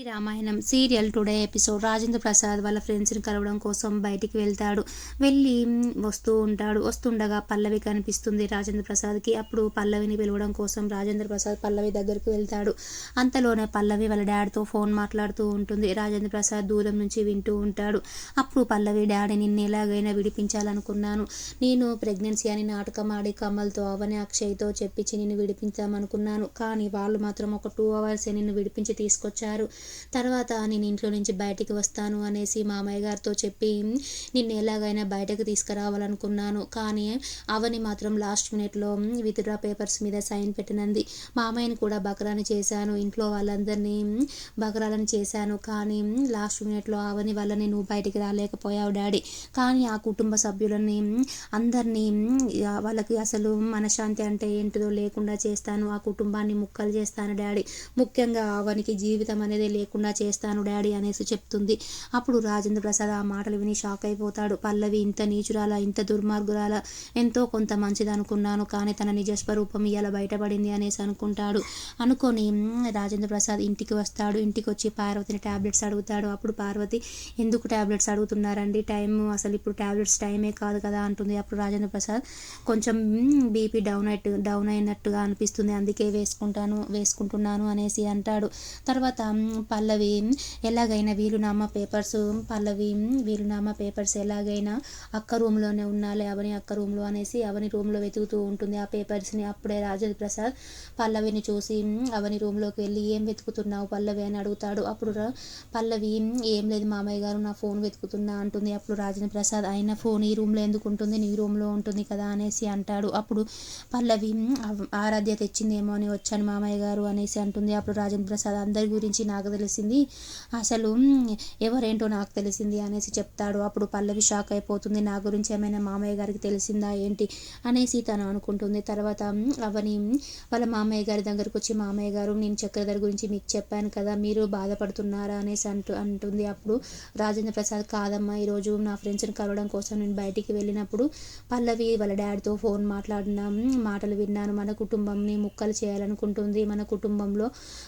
ఈ Ramayanam serial today episode. Rajendra Prasad వాళ్ళ ఫ్రెండ్స్ని కలవడం కోసం బయటికి వెళ్తాడు. వెళ్ళి వస్తూ ఉంటాడు. వస్తుండగా పల్లవి కనిపిస్తుంది రాజేంద్ర ప్రసాద్కి. అప్పుడు పల్లవిని పిలవడం కోసం రాజేంద్ర ప్రసాద్ పల్లవి దగ్గరికి వెళ్తాడు. అంతలోనే పల్లవి వాళ్ళ డాడీతో ఫోన్ మాట్లాడుతూ ఉంటుంది. రాజేంద్ర ప్రసాద్ దూరం నుంచి వింటూ ఉంటాడు. అప్పుడు పల్లవి డాడీ నిన్ను ఎలాగైనా విడిపించాలనుకున్నాను. నేను ప్రెగ్నెన్సీ అని నాటకం ఆడి కమల్తో అవని అక్షయ్తో చెప్పించి నిన్ను విడిపించామనుకున్నాను. కానీ వాళ్ళు మాత్రం ఒక టూ అవర్సే నిన్ను విడిపించి తీసుకొచ్చారు. తర్వాత నేను ఇంట్లో నుంచి బయటికి వస్తాను అనేసి మామయ్య గారితో చెప్పి నిన్ను ఎలాగైనా బయటకు తీసుకురావాలనుకున్నాను కానీ అవని మాత్రం లాస్ట్ మినిట్లో విత్డ్రా పేపర్స్ మీద సైన్ పెట్టినంది. మామయ్యని కూడా బకరాని చేశాను ఇంట్లో వాళ్ళందరినీ బకరాలను చేశాను కానీ లాస్ట్ మినిట్లో అవని వల్ల నేను బయటికి రాలేకపోయావు డాడీ. కానీ ఆ కుటుంబ సభ్యులని అందరినీ వాళ్ళకి అసలు మనశ్శాంతి అంటే ఏంటిదో లేకుండా చేస్తాను ఆ కుటుంబాన్ని ముక్కలు చేస్తాను డాడీ. ముఖ్యంగా అవనికి జీవితం అనేది లేకుండా చేస్తాను డాడీ అనేసి చెప్తుంది. అప్పుడు రాజేంద్ర ప్రసాద్ ఆ మాటలు విని షాక్ అయిపోతాడు. పల్లవి ఇంత నీచురాల ఇంత దుర్మార్గురాల? ఎంతో కొంత మంచిది అనుకున్నాను కానీ తన నిజస్వరూపం స్వరూపం బయటపడింది అనేసి అనుకుంటాడు. అనుకొని రాజేంద్ర ప్రసాద్ ఇంటికి వస్తాడు. ఇంటికి వచ్చి పార్వతిని టాబ్లెట్స్ అడుగుతాడు. అప్పుడు పార్వతి ఎందుకు టాబ్లెట్స్ అడుగుతున్నారండి? టైం అసలు ఇప్పుడు టాబ్లెట్స్ టైమే కాదు కదా అంటుంది. అప్పుడు రాజేంద్ర ప్రసాద్ కొంచెం బీపీ డౌన్ అయిట్టు డౌన్ అయినట్టుగా అనిపిస్తుంది. అందుకే వేసుకుంటాను వేసుకుంటున్నాను అనేసి అంటాడు. తర్వాత పల్లవి ఎలాగైనా వీలునామా పేపర్స్ పల్లవి వీలునామా పేపర్స్ ఎలాగైనా అక్క రూమ్లోనే ఉండాలి అవని అక్క రూమ్లో అనేసి అవని రూమ్లో వెతుకుతూ ఉంటుంది. ఆ పేపర్స్ని అప్పుడే రాజేంద్ర ప్రసాద్ పల్లవిని చూసి అవని రూమ్లోకి వెళ్ళి ఏం వెతుకుతున్నావు పల్లవి? అని అడుగుతాడు. అప్పుడు పల్లవి ఏం లేదు మామయ్య గారు నా ఫోన్ వెతుకుతున్నా అంటుంది. అప్పుడు రాజేంద్ర ప్రసాద్ అయిన ఫోన్ ఈ రూమ్లో ఎందుకు ఉంటుంది? నీ రూమ్లో ఉంటుంది కదా అనేసి అంటాడు. అప్పుడు పల్లవి ఆరాధ్య తెచ్చిందేమో అని వచ్చాను మామయ్య గారు అనేసి అంటుంది. అప్పుడు రాజేంద్ర ప్రసాద్ అందరి గురించి నాకు తెలిసింది. అసలు ఎవరేంటో నాకు తెలిసింది అనేసి చెప్తాడు. అప్పుడు పల్లవి షాక్ అయిపోతుంది. నా గురించి ఏమైనా మామయ్య గారికి తెలిసిందా ఏంటి? అనేసి తను అనుకుంటుంది. తర్వాత అవని వాళ్ళ మామయ్య గారి దగ్గరకు వచ్చి మామయ్య గారు నేను చక్రధర్ గురించి మీకు చెప్పాను కదా మీరు బాధపడుతున్నారా? అనేసి అంటూ అంటుంది. అప్పుడు రాజేంద్ర ప్రసాద్ కాదమ్మా ఈరోజు నా ఫ్రెండ్స్ని కలవడం కోసం నేను బయటికి వెళ్ళినప్పుడు పల్లవి వాళ్ళ డాడీతో ఫోన్ మాట్లాడిన మాటలు విన్నాను. మన కుటుంబంని ముక్కలు చేయాలనుకుంటుంది. మన కుటుంబంలో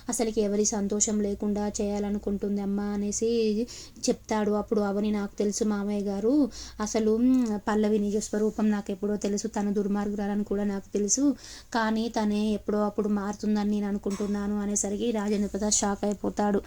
అసలుకి ఎవరి సంతోషం లేకుండా చేయాలనుకుంటుంది అమ్మ అనేసి చెప్తాడు. అప్పుడు అవని నాకు తెలుసు మామయ్య గారు. అసలు పల్లవి నిజ స్వరూపం నాకు ఎప్పుడో తెలుసు. తను దుర్మార్గురాలని కూడా నాకు తెలుసు. కానీ తనే ఎప్పుడో అప్పుడు మారుతుందని నేను అనుకుంటున్నాను అనేసరికి రాజేంద్ర ప్రసాద్ షాక్ అయిపోతాడు.